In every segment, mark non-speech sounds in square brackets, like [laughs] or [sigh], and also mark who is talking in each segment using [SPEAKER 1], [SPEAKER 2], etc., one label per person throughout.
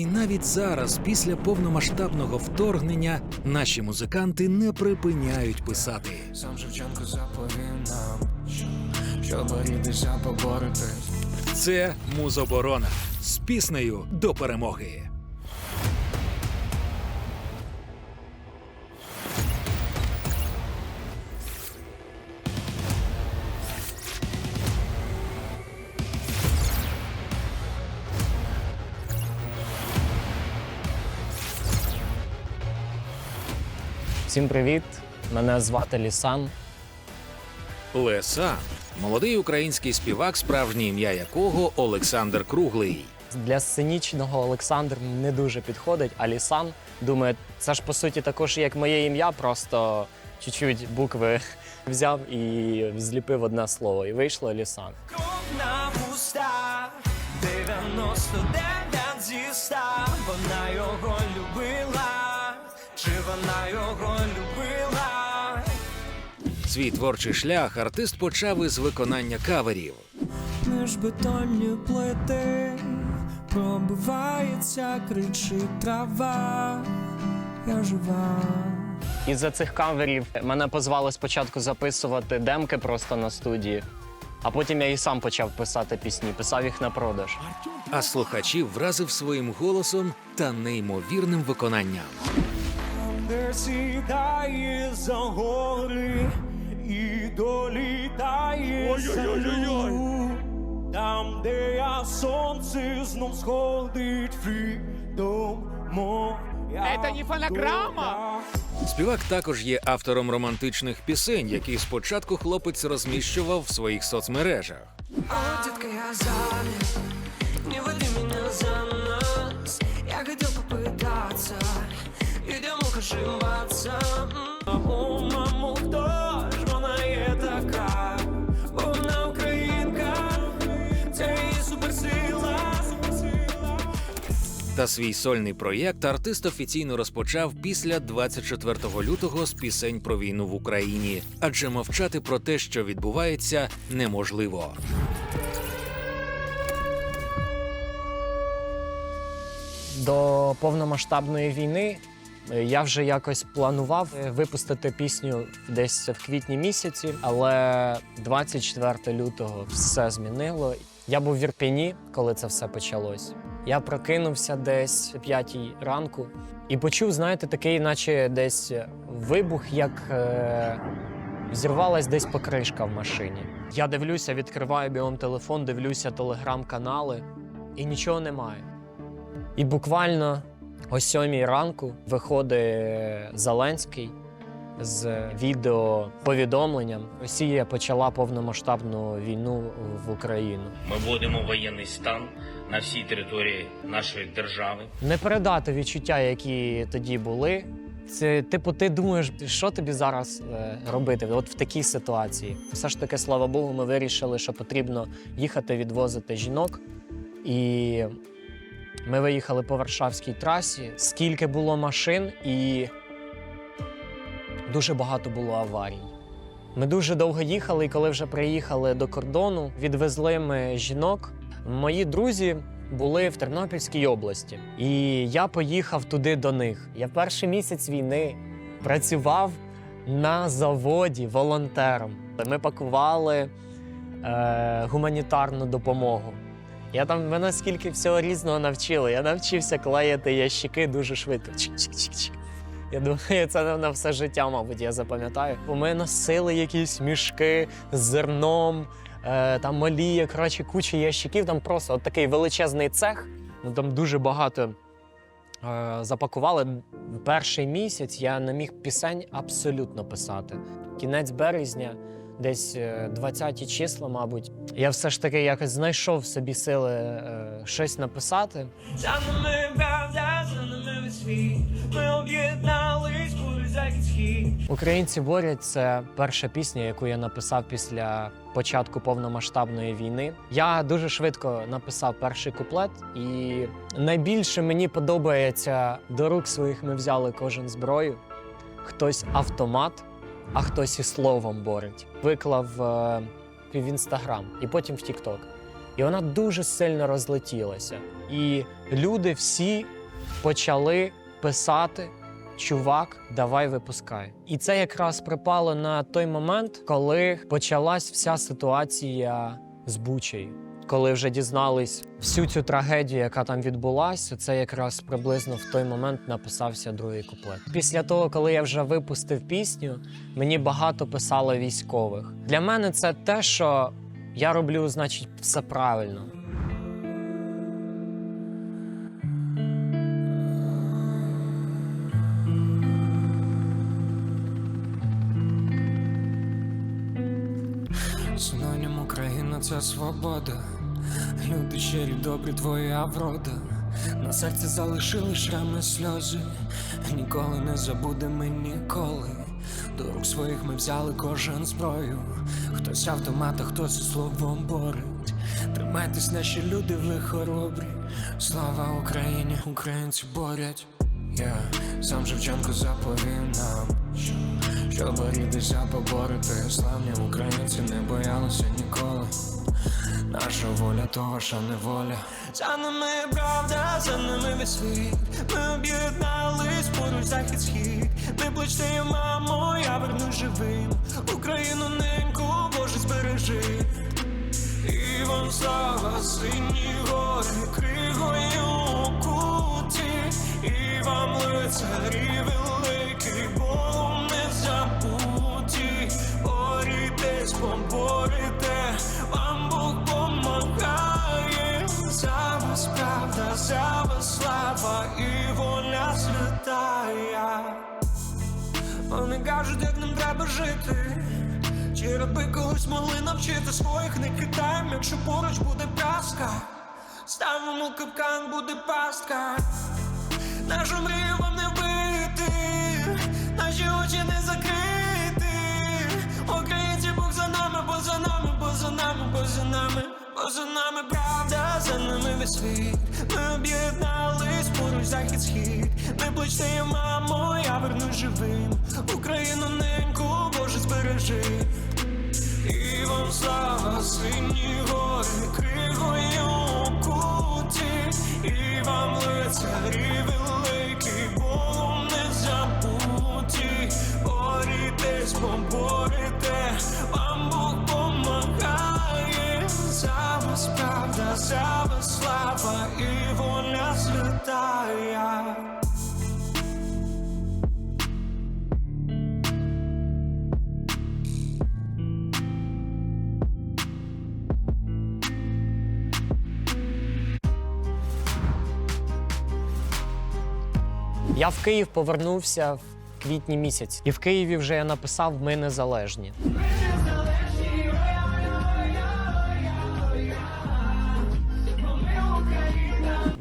[SPEAKER 1] І навіть зараз, після повномасштабного вторгнення, наші музиканти не припиняють писати.
[SPEAKER 2] Сам Шевченко заповів нам, що борітися, поборити.
[SPEAKER 1] Це музоборона з піснею до перемоги.
[SPEAKER 3] Всім привіт! Мене звати Лісан.
[SPEAKER 1] Лесан молодий український співак, справжнє ім'я якого Олександр Круглий.
[SPEAKER 3] Для сценічного Олександр не дуже підходить, а Лісан думаю, це ж по суті також як моє ім'я, просто чуть-чуть букви [laughs] взяв і зліпив одне слово, і вийшло Лісан.
[SPEAKER 4] на вустах 99 зі ста Вона вона його любила?
[SPEAKER 1] Свій творчий шлях артист почав із виконання каверів.
[SPEAKER 4] Між бетонні плити пробивається, кричить трава. Я жива.
[SPEAKER 3] Із-за цих каверів мене позвали спочатку записувати демки просто на студії, а потім я і сам почав писати пісні, писав їх на продаж.
[SPEAKER 1] А слухачів вразив своїм голосом та неймовірним виконанням.
[SPEAKER 4] Де сідає за гори і долітає салют. Там, де я сонце знов сходить фрідом моя
[SPEAKER 5] Это не фонограмма!
[SPEAKER 4] доля.
[SPEAKER 1] Співак також є автором романтичних пісень, які спочатку хлопець розміщував в своїх соцмережах.
[SPEAKER 4] О, детка, я занят Не води меня за нас
[SPEAKER 1] Та свій сольний проєкт артист офіційно розпочав після 24 лютого з пісень про війну в Україні, адже мовчати про те, що відбувається, неможливо.
[SPEAKER 3] До повномасштабної війни е, я вже якось планував е, випустити пісню десь в квітні місяці, але 24 лютого все змінило. Я був в Ірпіні, коли це все почалось. Я прокинувся десь о 5 ранку і почув, знаєте, такий, наче десь вибух, як е, зірвалась десь покришка в машині. Я дивлюся, відкриваю білом телефон, дивлюся телеграм-канали, і нічого немає. І буквально о сьомій ранку виходить Зеленський з відеоповідомленням. Росія почала повномасштабну війну в Україну.
[SPEAKER 6] Ми вводимо воєнний стан на всій території нашої держави.
[SPEAKER 3] Не передати відчуття, які тоді були. Це, типу, ти думаєш, що тобі зараз е, робити? От в такій ситуації. Все ж таки, слава Богу, ми вирішили, що потрібно їхати відвозити жінок. І ми виїхали по Варшавській трасі. Скільки було машин, і дуже багато було аварій. Ми дуже довго їхали, і коли вже приїхали до кордону, відвезли ми жінок. Мої друзі були в Тернопільській області, і я поїхав туди до них. Я перший місяць війни працював на заводі волонтером. Ми пакували е, гуманітарну допомогу. Я там мене скільки всього різного навчили. Я навчився клеїти ящики дуже швидко. Чик-чик-чик-чик. Я думаю, це на все життя, мабуть, я запам'ятаю. Бо Ми носили якісь мішки з зерном, там олія, коротше, куча ящиків. Там просто от такий величезний цех. Ну там дуже багато е, запакували. Перший місяць я не міг пісень абсолютно писати. Кінець березня, десь е, 20-ті числа, мабуть. Я все ж таки якось знайшов в собі сили е, щось написати.
[SPEAKER 4] Ми схід
[SPEAKER 3] Українці борють це перша пісня, яку я написав після початку повномасштабної війни. Я дуже швидко написав перший куплет, і найбільше мені подобається до рук своїх ми взяли кожен зброю. Хтось автомат, а хтось і словом борить. Виклав е, в інстаграм і потім в Тікток. і вона дуже сильно розлетілася. І люди всі почали писати. Чувак, давай випускай. І це якраз припало на той момент, коли почалась вся ситуація з Бучею. Коли вже дізнались всю цю трагедію, яка там відбулася, це якраз приблизно в той момент написався другий куплет. Після того, коли я вже випустив пісню, мені багато писало військових. Для мене це те, що я роблю, значить, все правильно.
[SPEAKER 2] Свобода. Люди щирі, добрі, твоя врода. На серці залишили шрами сльози. Ніколи не забудемо ніколи. До рук своїх ми взяли кожен зброю. Хтось автомат, а хтось словом борить. Тримайтесь, наші люди, ви хоробрі. Слава Україні, українці борять. Я сам Шевченко заповів нам, що борітися, поборити. Славні українці не боялися ніколи. Наша воля то ваша неволя.
[SPEAKER 4] За нами правда, за нами весь світ. Ми об'єднались поруч захід схід. Ми плечте, мамо, я верну живим. Україну неньку, Боже, збережи. І вам слава, сині гори, Вони кажуть, як нам треба жити. Чи раби колись могли навчити своїх не кидаєм, якщо поруч буде праска, ставимо капкан, буде пастка. Нашу мрію вам не вбити, наші очі не закрити. Українці Бог за нами, бо за нами, бо за нами, бо за нами, за нами правда, за нами весь світ. Ми об'єднались поруч захід схід. Не плачте, мамо, я верну живим. Україну неньку, Боже, збережи. І вам слава, сині гори, кригою куті, і вам лицарі
[SPEAKER 3] Я в Київ повернувся в квітні місяць, і в Києві вже я написав Ми незалежні.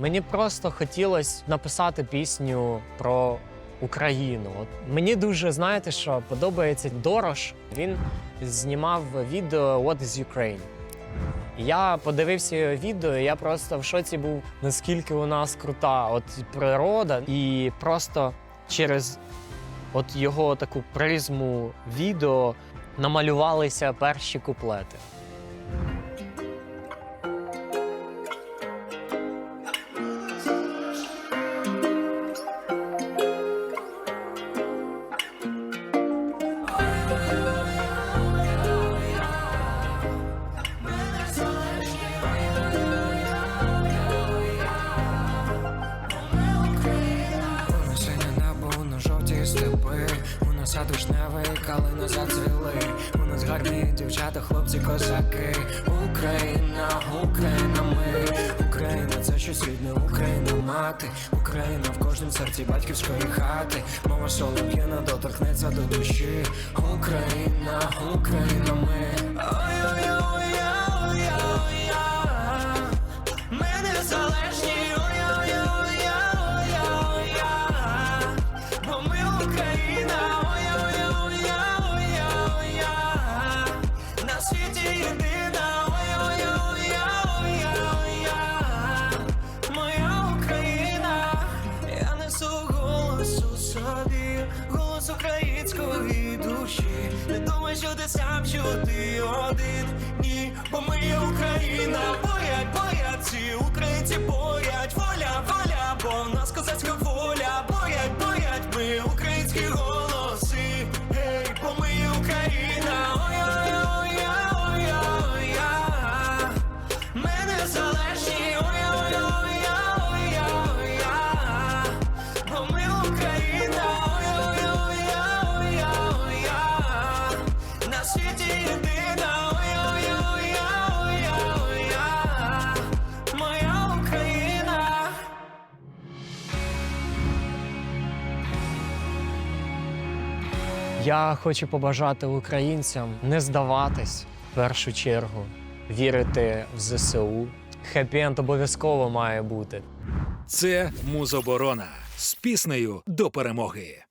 [SPEAKER 3] Мені просто хотілося написати пісню про Україну. От мені дуже знаєте, що подобається Дорош. Він знімав відео What is Ukraine. Я подивився відео, я просто в шоці був, наскільки у нас крута от природа, і просто через от його таку призму відео намалювалися перші куплети.
[SPEAKER 2] Дівчата, хлопці, козаки. Україна, Україна, ми, Україна, це щось рідне, Україна, мати, Україна в кожному серці батьківської хати. Мова солов'яна доторкнеться до душі. Україна, Україна, ми.
[SPEAKER 4] Ой-ой-ой-ой-ой-ой. Ми ти один, ні, бо ми Україна, боя, бояться українці.
[SPEAKER 3] Я хочу побажати українцям не здаватись в першу чергу, вірити в ЗСУ. Хеппі-енд обов'язково має бути.
[SPEAKER 1] Це Музоборона з піснею до перемоги.